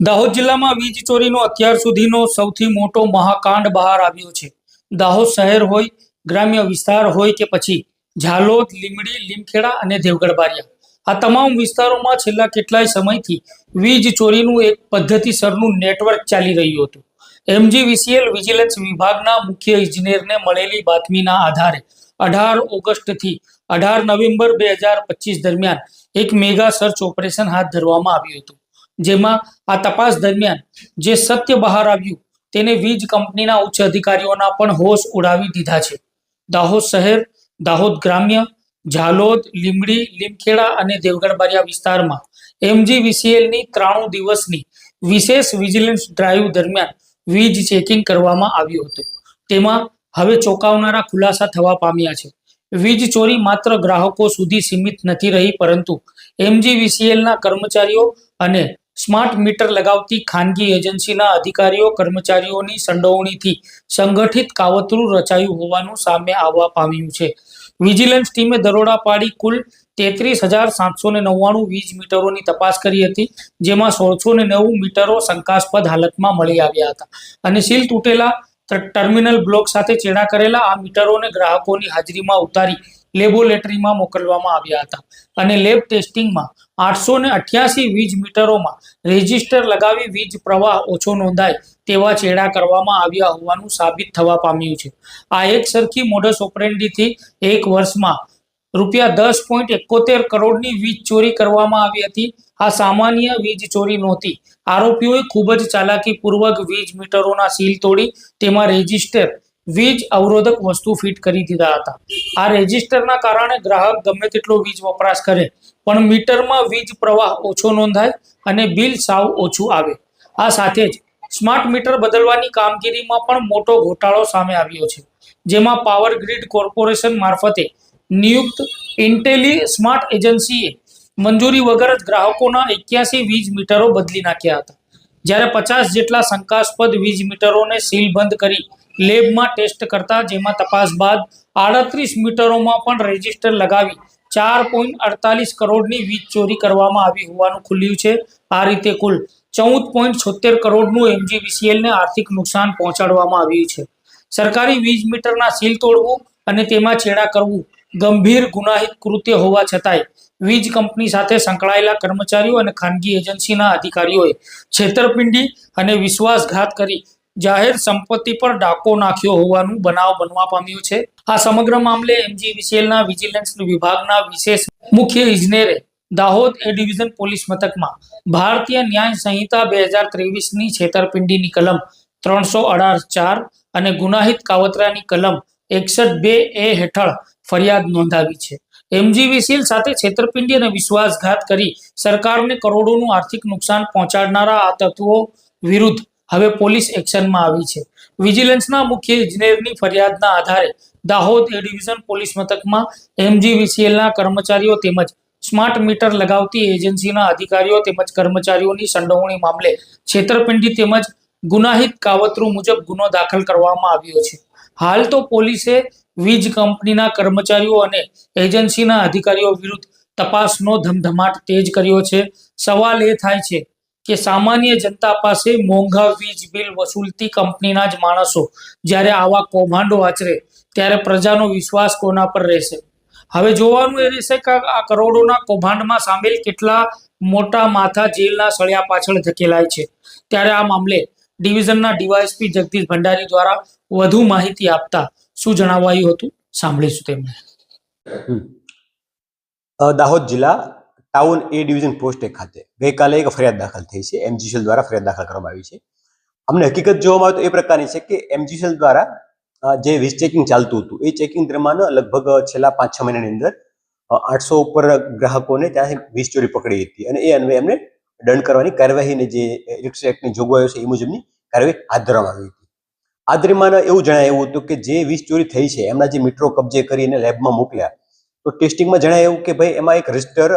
દાહોદ જિલ્લામાં વીજ ચોરીનો અત્યાર સુધીનો સૌથી મોટો મહાકાંડ બહાર આવ્યો છે. દાહોદ શહેર હોય, ગ્રામ્ય વિસ્તાર હોય કે પછી ઝાલોદ લીમડી લીમખેડા અને દેવગઢ બારિયા આ તમામ વિસ્તારોમાં છેલ્લા કેટલાય સમયથી વીજ ચોરીનું એક પદ્ધતિસરનું નેટવર્ક ચાલી રહ્યું હતું. એમજીવીસીએલ વિજિલન્સ વિભાગના મુખ્ય ઇજનેરને મળેલી બાતમીના આધારે અઢાર ઓગસ્ટથી અઢાર નવેમ્બર બે દરમિયાન એક મેગા સર્ચ ઓપરેશન હાથ ધરવામાં આવ્યું હતું. જેમાં આ તપાસ દરમિયાન જે સત્ય બહાર આવ્યું તેને વીજ કંપનીના ઉચ્ચ અધિકારીઓના પણ હોશ ઉડાવી દીધા છે. દાહોદ શહેર, દાહોદ ગ્રામ્ય, ઝાલોદ લીમડી લીમખેડા અને દેવગઢબારિયા વિસ્તારમાં એમજીવીસીએલની ત્રાણું દિવસની વિશેષ વિજિલન્સ ડ્રાઈવ દરમિયાન વીજ ચેકિંગ કરવામાં આવ્યું હતું. તેમાં હવે ચોંકાવનારા ખુલાસા થવા પામ્યા છે. વીજ ચોરી માત્ર ગ્રાહકો સુધી સીમિત નથી રહી, પરંતુ એમજીવીસીએલના કર્મચારીઓ અને સ્માર્ટ મીટર લગાવતી ખાનગી એજન્સીના અધિકારીઓ, કર્મચારીઓની સંડોવણીથી સંગઠિત કાવતરું રચાયું હોવાનું સામે આવવા પામ્યું છે. વિજિલન્સ ટીમે દરોડા પાડી કુલ તેત્રીસ હજાર સાતસો ને નવ્વાણું વીજ મીટરોની તપાસ કરી હતી, જેમાં સોળસો ને નવું મીટરો શંકાસ્પદ હાલતમાં મળી આવ્યા હતા. અને સીલ તૂટેલા ટર્મિનલ બ્લોક સાથે ચેડા કરેલા આ મીટરોને ગ્રાહકોની હાજરીમાં ઉતારી લેબોરેટરીમાં મોકલવામાં આવ્યા હતા અને લેબ ટેસ્ટિંગમાં આઠસો ને અઠ્યાસી વીજ મીટરોમાં રેજિસ્ટર લગાવી વીજ પ્રવાહ ઓછો નોંધાય તેવા ચેડા કરવામાં આવ્યા હોવાનું સાબિત થવા પામ્યું છે. આ એક સરખી મોડસ ઓપરેન્ડીથી એક વર્ષમાં રૂપિયા દસ પોઈન્ટ એકોતેર કરોડની વીજ ચોરી કરવામાં આવી હતી. આ સામાન્ય વીજ ચોરી નહોતી. આરોપીઓએ ખૂબ જ ચાલાકીપૂર્વક વીજ મીટરોના સીલ તોડી તેમાં રેજિસ્ટર વીજ અવરોધક વસ્તુ ફિટ કરી દીધા હતા. આ રેજિસ્ટરના કારણે ગ્રાહક ગમે તેટલો વીજ વપરાશ કરે, પણ મીટરમાં વીજ પ્રવાહ ઓછો નોંધાય અને બિલ સાવ ઓછું આવે. આ સાથે જ સ્માર્ટ મીટર બદલવાની કામગીરીમાં પણ મોટો ઘોટાળો સામે આવ્યો છે, જેમાં પાવર ગ્રીડ કોર્પોરેશન મારફતે નિયુક્ત ઇન્ટેલી સ્માર્ટ એજન્સીએ મંજૂરી વગર જ ગ્રાહકોના એક્યાસી વીજ મીટરો બદલી નાખ્યા હતા. જ્યારે પચાસ જેટલા શંકાસ્પદ વીજ મીટરોને સીલ બંધ કરી લેબમાં ટેસ્ટ કરતા, જેમાં તપાસ બાદ આડત્રીસ મીટરોમાં પણ રેજિસ્ટર લગાવી ચાર પોઈન્ટ અડતાલીસ કરોડની વીજ ચોરી કરવામાં આવી હોવાનું ખુલ્યું છે. આ રીતે કુલ ચૌદ પોઈન્ટ છોતેર કરોડનું એમજીવીસીએલને આર્થિક નુકસાન પહોંચાડવામાં આવ્યું છે. સરકારી વીજ મીટરના સીલ તોડવું અને તેમાં છેડા કરવું ગંભીર ગુનાહિત કૃત્ય હોવા છતાંય વીજ કંપની સાથે સંકળાયેલા કર્મચારીઓ અને ખાનગી એજન્સીના અધિકારીઓએ છેતરપિંડી અને વિશ્વાસઘાત કરી જાહેર સંપત્તિ પર ડાકો નાખ્યો હોવાનું બનાવ બનવા પામ્યું છે. આ સમગ્ર મામલે એમજીવીસીએલના વિજિલન્સ વિભાગના વિશેષ મુખ્ય ઇજનેરે દાહોદ એ ડિવિઝન પોલીસ મથકમાં ભારતીય ન્યાય સંહિતા બે હજાર ત્રેવીસની છેતરપિંડીની કલમ ત્રણસો અઢાર ચાર અને ગુનાહિત કાવતરાની કલમ એકસઠ બે એ હેઠળ ફરિયાદ નોંધાવી છે. એમજીવીસીએલ સાથે છેતરપિંડી અને વિશ્વાસઘાત કરી સરકારને કરોડોનું આર્થિક નુકસાન પહોંચાડનારા આ તત્વો વિરુદ્ધ હવે પોલીસ એક્શનમાં આવી છે. વિજિલન્સના મુખ્ય ઇજનેરની ફરિયાદના આધારે દાહોદ એ ડિવિઝન પોલીસ મથકમાં એમજીવીસીએલના કર્મચારીઓ તેમજ સ્માર્ટ મીટર લગાવતી એજન્સીના અધિકારીઓ તેમજ કર્મચારીઓની સંડોવણી મામલે છેતરપિંડી તેમજ ગુનાહિત કાવતરું મુજબ ગુનો દાખલ કરવામાં આવ્યો છે. હાલ તો પોલીસે વીજ કંપનીના કર્મચારીઓ અને એજન્સીના અધિકારીઓ વિરુદ્ધ તપાસનો ધમધમાટ તેજ કર્યો છે. સવાલ એ થાય છે કે સામાન્ય જનતા પાસે મોંઘા વીજ બિલ વસૂલતી કંપનીના જ માણસો જ્યારે આવા કૌભાંડો આચરે, ત્યારે પ્રજાનો વિશ્વાસ કોના પર રહેશે? હવે જોવાનું એ રહેશે કે આ કરોડોના કૌભાંડમાં સામેલ કેટલા મોટા માથા જેલના સળિયા પાછળ ધકેલાય છે. ત્યારે આ મામલે ડિવિઝનના ડીવાયએસપી જગદીશ ભંડારી દ્વારા વધુ માહિતી આપતા શું જણાવાયું હતું? સાંભળીશું તેમણે. દાહોદ જિલ્લા ટાઉન એ ડિવિઝન પોસ્ટ એક ખાતે. ગઈકાલે એક ફરિયાદ દાખલ થઈ છે. એમજીસીએલ દ્વારા ફરિયાદ દાખલ કરવામાં આવી છે. અમને હકીકત જોવામાં આવે તો એ પ્રકારની છે કે એમજીસીએલ દ્વારા જે વીજ ચેકિંગ ચાલતું હતું, એ ચેકિંગ દરમિયાન લગભગ છેલ્લા પાંચ છ મહિનાની અંદર આઠસો ઉપર ગ્રાહકોને ત્યાંથી વીજ ચોરી પકડી હતી અને એ અન્વયે એમને દંડ કરવાની કાર્યવાહીને જે ઇલેક્ટ્રિક એક્ટની જોગવાઈઓ છે એ મુજબની કાર્યવાહી હાથ ધરવામાં આવી હતી. આ દરમિયાન એવું જણાયું હતું કે જે વીજ ચોરી થઈ છે, એમના જે મીટરો કબજે કરીને લેબમાં મોકલ્યા તો ટેસ્ટિંગમાં જણાયું એવું કે ભાઈ એમાં એક રજિસ્ટર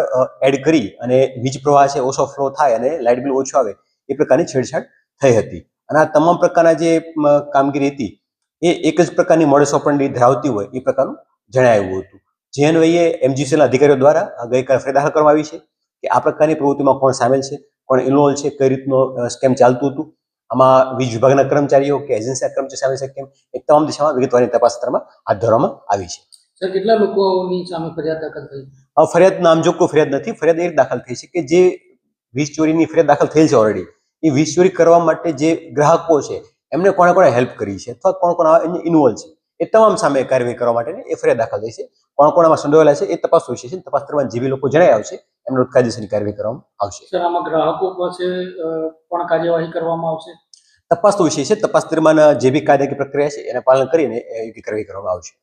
એડ કરી અને વીજ પ્રવાહ છે, ઓછો ફ્લો થાય અને લાઇટ બિલ ઓછું આવે, એ પ્રકારની છેડછાડ થઈ હતી. અને આ તમામ પ્રકારના જે કામગીરી હતી, એ એક જ પ્રકારની મોડસ ધરાવતી હોય, એ પ્રકારનું જણાવ્યું હતું. જે અન્વયે એમજીસીના અધિકારીઓ દ્વારા ગઈકાલે ફરિયાદ દાખલ કરવામાં આવી છે કે આ પ્રકારની પ્રવૃત્તિમાં કોણ સામેલ છે, કોણ ઇન્વોલ્વ છે, કઈ રીતનો સ્કેમ ચાલતું હતું. આમાં વીજ વિભાગના કર્મચારીઓ કે એજન્સીના કર્મચારી સામે છે, કેમ? એ તમામ દિશામાં વિગતવારની તપાસ કરવામાં હાથ ધરવામાં આવી છે. સર કેટલા લોકોની સામે ફરિયાદ દાખલ થઈ? ફરિયાદ નામ કોઈ ફરિયાદ નથી ફરિયાદ એ દાખલ થઈ છે કે જે વીજ ચોરીની ફરિયાદ દાખલ થયેલ છે ઓલરેડી એ વીજ ચોરી કરવા માટે જે ગ્રાહકો છે એમને કોણે કોણે હેલ્પ કરી છે અથવા કોણ કોણ ઇન્વોલ્વ છે એ તમામ સામે કાર્યવાહી કરવા માટેની એ ફરિયાદ દાખલ થઈ છે. કોણ કોણ આમાં સંડોવાયેલા છે એ તપાસ વિશે છે તપાસ દરમિયાન જે બી લોકો જણાય આવશે એમનો કાયદેસરની કાર્યવાહી કરવામાં આવશે. સર આમાં ગ્રાહકો પાસે પણ કાર્યવાહી કરવામાં આવશે? તપાસ તો વિષય છે તપાસ દરમિયાન જે બી કાયદાકીય પ્રક્રિયા છે એને પાલન કરીને યોગ્ય કાર્યવાહી કરવામાં આવશે.